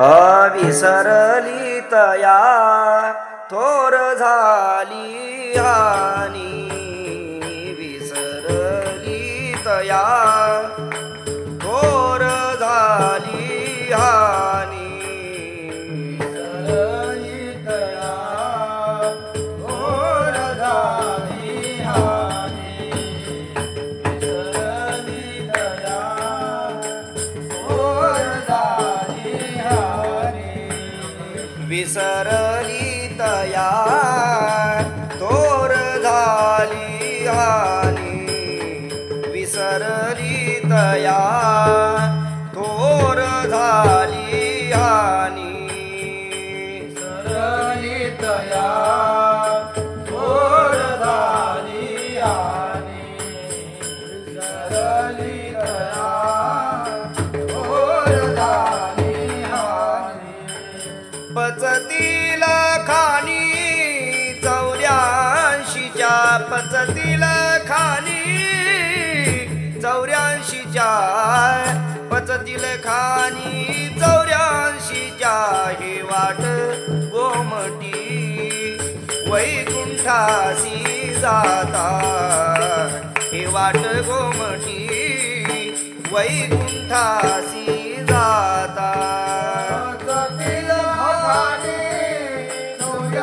अविसरली तया थोर झाली विसरली तया तोर झाली हानी विसरली तया पचतील खानी चौऱ्याऐंशीच्या पचतील खानी चौऱ्याऐंशीच्या पचतील खानी चौऱ्याऐंशीच्या हे वाट गोमटी वैकुंठासी जाता. हे वाट गोमटी वैकुंठासी जाता.